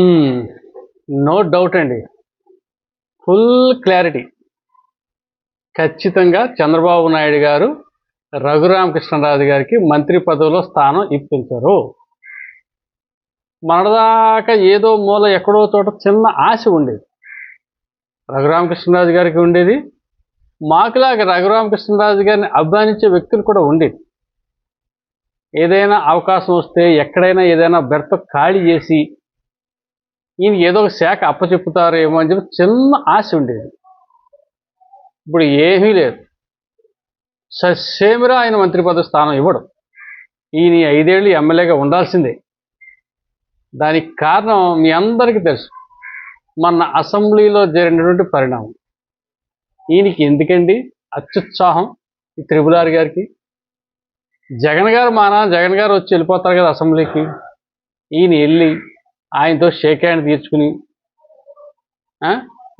Hmm. No doubt అండి. Full clarity ఖచ్చితంగా చంద్రబాబు నాయుడు గారు రఘురామకృష్ణరాజు గారికి మంత్రి పదవిలో స్థానం ఇప్పించరు. మనదాకా ఏదో మూల ఎక్కడో చోట చిన్న ఆశ ఉండేది. రఘురామకృష్ణరాజు గారికి ఉండేది. మాకులాగా రఘురామకృష్ణరాజు గారిని అభిమానించే వ్యక్తులు కూడా ఉండేది. ఏదైనా అవకాశం వస్తే ఎక్కడైనా ఏదైనా బెర్త ఖాళీ చేసి ఈయన ఏదో ఒక శాఖ అప్పచెప్పుతారేమో అని చెప్పి చిన్న ఆశ ఉండేది. ఇప్పుడు ఏమీ లేదు. ససేమిరా ఆయన మంత్రి పదవి స్థానం ఇవ్వడం. ఈయన ఐదేళ్ళు ఎమ్మెల్యేగా ఉండాల్సిందే. దానికి కారణం మీ అందరికీ తెలుసు. మన అసెంబ్లీలో జరిగినటువంటి పరిణామం. ఈయనకి ఎందుకండి? అత్యుత్సాహం ఈ త్రిపులారి గారికి. జగన్ గారు మానా జగన్ గారు వచ్చి వెళ్ళిపోతారు కదా అసెంబ్లీకి. ఈయన వెళ్ళి ఆయనతో షేక్ హ్యాండ్ తీర్చుకుని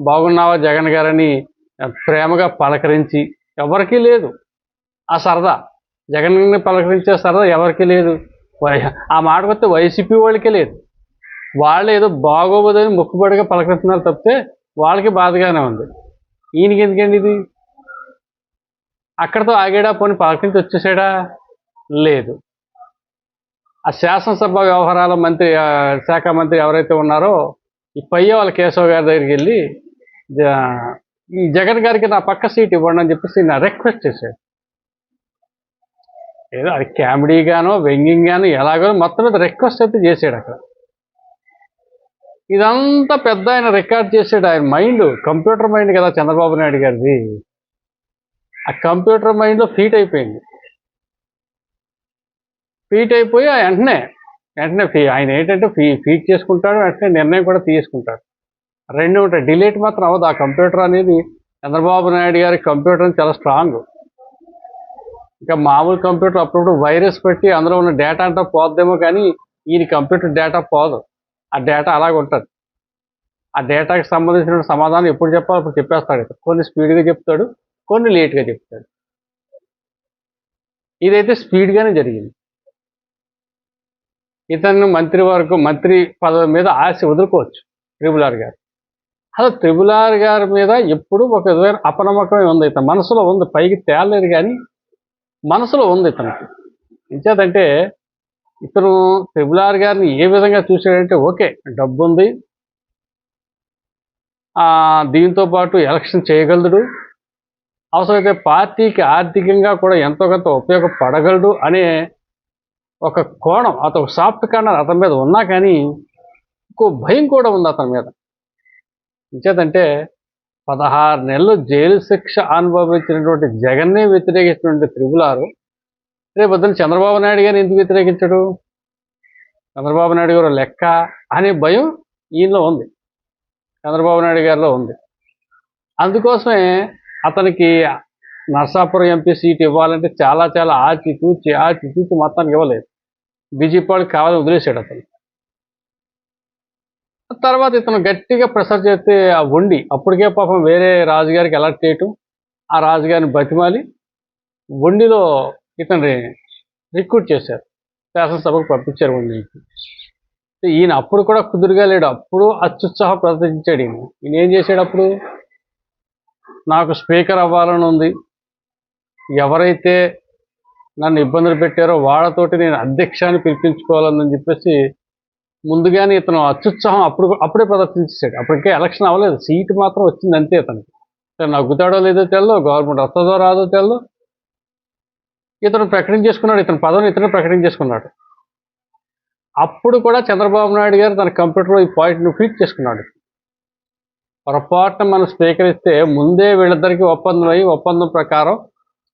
బాగున్నావా జగన్ గారని ప్రేమగా పలకరించి ఎవరికీ లేదు. ఆ సరదా. జగన్ గారిని పలకరించే సరదా ఎవరికీ లేదు. వై- ఆ మాట వస్తే వైసీపీ వాళ్ళకే లేదు. వాళ్ళు ఏదో బాగోబోదని మొక్కుబడిగా పలకరిస్తున్నారు తప్పితే వాళ్ళకి బాధగానే ఉంది. ఈయనకి ఎందుకండి ఇది? అక్కడతో ఆగాడా పోనీ పలకరించి వచ్చేసాడా? లేదు. ఆ శాసనసభ వ్యవహారాల మంత్రి శాఖ మంత్రి ఎవరైతే ఉన్నారో ఈ పయ్య వాళ్ళ కేశవ్ గారి దగ్గరికి వెళ్ళి ఈ జగన్ గారికి నా పక్క సీట్ ఇవ్వండి అని చెప్పేసి నా రిక్వెస్ట్ చేశాడు. ఏదో అది కామెడీగానో వ్యంగ్యంగానో ఎలాగో మొత్తం మీద రిక్వెస్ట్ అయితే చేశాడు అక్కడ. ఇదంతా పెద్ద ఆయన రికార్డ్ చేసాడు ఆయన మైండ్ కంప్యూటర్ మైండ్ కదా చంద్రబాబు నాయుడు గారిది. ఆ కంప్యూటర్ మైండ్లో ఫీట్ అయిపోయింది. ఫీట్ అయిపోయి వెంటనే వెంటనే ఫీ ఆయన ఏంటంటే ఫీ ఫీట్ చేసుకుంటాడు వెంటనే నిర్ణయం కూడా తీసుకుంటాడు. రెండు ఉంటాయి. డిలీట్ మాత్రం అవ్వదు. ఆ కంప్యూటర్ అనేది చంద్రబాబు నాయుడు గారి కంప్యూటర్ చాలా స్ట్రాంగ్ ఇంకా మామూలు కంప్యూటర్ అప్పుడప్పుడు వైరస్ పెట్టి అందులో ఉన్న డేటా అంతా పోద్దేమో కానీ ఈయన కంప్యూటర్ డేటా పోదు. ఆ డేటా అలాగే ఉంటుంది. ఆ డేటాకి సంబంధించిన సమాధానం ఎప్పుడు చెప్పాలి అప్పుడు చెప్పేస్తాడు. కొన్ని స్పీడ్గా చెప్తాడు కొన్ని లేట్గా చెప్తాడు. ఇదైతే స్పీడ్గానే జరిగింది. ఇతను మంత్రి వరకు మంత్రి పదవి మీద ఆశ వదులుకోవచ్చు. త్రిబులార్ గారు. అసలు త్రిబులార్ గారి మీద ఎప్పుడు ఒక విధమైన అపనమ్మకమే ఉంది. ఇతను మనసులో ఉంది. పైకి తేలలేదు కానీ మనసులో ఉంది ఇతనికి. ఇంచేదంటే ఇతను త్రిబులార్ గారిని ఏ విధంగా చూశాడంటే ఓకే డబ్బు ఉంది దీంతో పాటు ఎలక్షన్ చేయగలడు. అవసరమైతే పార్టీకి ఆర్థికంగా కూడా ఎంతో కొంత ఉపయోగపడగలడు అనే ఒక కోణం అతను సాఫ్ట్ కార్నర్ అతని మీద ఉన్నా కానీ ఇంకో భయం కూడా ఉంది అతని మీద. ఇంచేతంటే పదహారు నెలలు జైలు శిక్ష అనుభవించినటువంటి జగన్నే వ్యతిరేకించినటువంటి త్రిపులారు రేపు చంద్రబాబు నాయుడు గారిని ఎందుకు వ్యతిరేకించడు? చంద్రబాబు నాయుడు గారు లెక్క అనే భయం ఈయనలో ఉంది. చంద్రబాబు నాయుడు గారిలో ఉంది. అందుకోసమే అతనికి నర్సాపురం ఎంపీ సీట్ ఇవ్వాలంటే చాలా చాలా ఆచి తూచి ఆచి తూచి మొత్తానికి ఇవ్వలేదు. బీజేపీ వాళ్ళకి కావాలని వదిలేశాడు అతను. తర్వాత ఇతను గట్టిగా ప్రెషర్ చేస్తే ఆ వండి అప్పటికే పాపం వేరే రాజుగారికి అలర్ట్ చేయటం ఆ రాజుగారిని బతిమాలి వండిలో ఇతన్ని రిక్రూట్ చేశారు. శాసనసభకు పంపించారు వండికి ఈయన అప్పుడు కూడా కుదురుగా లేడు. అప్పుడు అత్యుత్సాహ ప్రదర్శించాడు ఈయన. ఈయన ఏం చేశాడు అప్పుడు? నాకు స్పీకర్ అవ్వాలని ఉంది. ఎవరైతే నన్ను ఇబ్బందులు పెట్టారో వాళ్ళతోటి నేను అధ్యక్షాన్ని పిలిపించుకోవాలని చెప్పేసి ముందుగానే ఇతను అత్యుత్సాహం అప్పుడు అప్పుడే ప్రదర్శించేశాడు. అప్పటికే ఎలక్షన్ అవ్వలేదు. సీటు మాత్రం వచ్చింది అంతే అతనికి ఇతను నగ్గుతాడో లేదో తెల్లో గవర్నమెంట్ వస్తుందో రాదో తెల్లో ఇతను ప్రకటన చేసుకున్నాడు. ఇతను పదవిని ఇతను ప్రకటన చేసుకున్నాడు. అప్పుడు కూడా చంద్రబాబు నాయుడు గారు తన కంప్యూటర్లో ఈ పాయింట్ను ఫీట్ చేసుకున్నాడు. పొరపాటున మనం స్వీకరిస్తే ముందే వీళ్ళిద్దరికీ ఒప్పందం అయ్యి ఒప్పందం ప్రకారం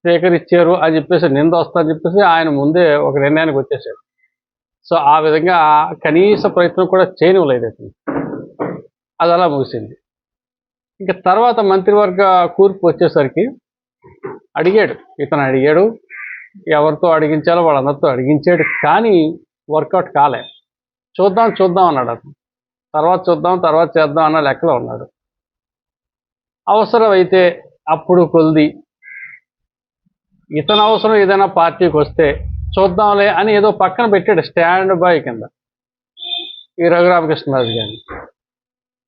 స్పీకర్ ఇచ్చారు అని చెప్పేసి నింద వస్తుందని చెప్పేసి ఆయన ముందే ఒక నిర్ణయానికి వచ్చేసాడు. సో ఆ విధంగా కనీస ప్రయత్నం కూడా చేయనివ్వలేదు అతను. అది అలా ముగిసింది. ఇంకా తర్వాత మంత్రివర్గ కూర్పు వచ్చేసరికి అడిగాడు. ఇతను అడిగాడు ఎవరితో అడిగించాలో వాళ్ళందరితో అడిగించాడు కానీ వర్కౌట్ కాలే. చూద్దాం చూద్దాం అన్నాడు అతను. తర్వాత చూద్దాం తర్వాత చేద్దాం అన్న లెక్కలో ఉన్నాడు. అవసరమైతే అప్పుడు కొలిది ఇతను అవసరం ఏదైనా పార్టీకి వస్తే చూద్దాంలే అని ఏదో పక్కన పెట్టాడు స్టాండ్ బై కింద. ఈ రఘురామకృష్ణరాజు గారిని.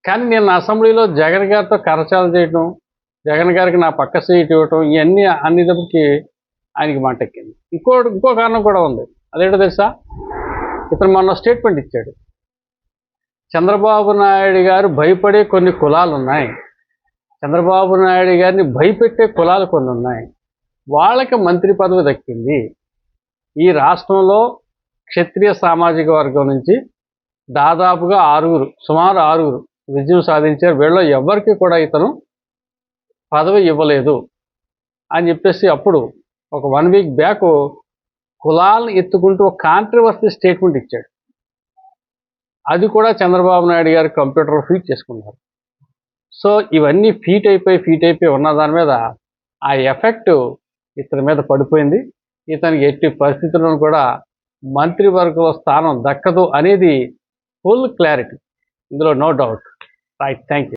కానీ నేను అసెంబ్లీలో జగన్ గారితో కరచాలు చేయటం జగన్ గారికి నా పక్క సీట్ ఇవ్వటం ఇవన్నీ అన్నిటప్పటికి ఆయనకి మాటెక్కింది. ఇంకో ఇంకో కారణం కూడా ఉంది. అదేంటో తెలుసా? ఇతను మొన్న స్టేట్మెంట్ ఇచ్చాడు. చంద్రబాబు నాయుడు గారు భయపడే కొన్ని కులాలు ఉన్నాయి చంద్రబాబు నాయుడు గారిని భయపెట్టే కులాలు కొన్ని ఉన్నాయి వాళ్ళకి మంత్రి పదవి దక్కింది. ఈ రాష్ట్రంలో క్షత్రియ సామాజిక వర్గం నుంచి దాదాపుగా ఆరుగురు సుమారు ఆరుగురు విజయం సాధించారు. వీళ్ళలో ఎవరికి కూడా ఇతను పదవి ఇవ్వలేదు అని చెప్పేసి అప్పుడు ఒక వన్ వీక్ బ్యాక్ కులాలను ఎత్తుకుంటూ ఒక కాంట్రవర్సీ స్టేట్మెంట్ ఇచ్చాడు. అది కూడా చంద్రబాబు నాయుడు గారు కంప్యూటర్ ఫీట్ చేసుకున్నారు. సో ఇవన్నీ ఫీట్ అయిపోయి ఫీట్ అయిపోయి ఉన్న దాని మీద ఆ ఎఫెక్ట్ ఇతని మీద పడిపోయింది. ఇతనికి ఎట్టి పరిస్థితులను కూడా మంత్రివర్గంలో స్థానం దక్కదు అనేది ఫుల్ క్లారిటీ. ఇందులో no doubt. Right thank you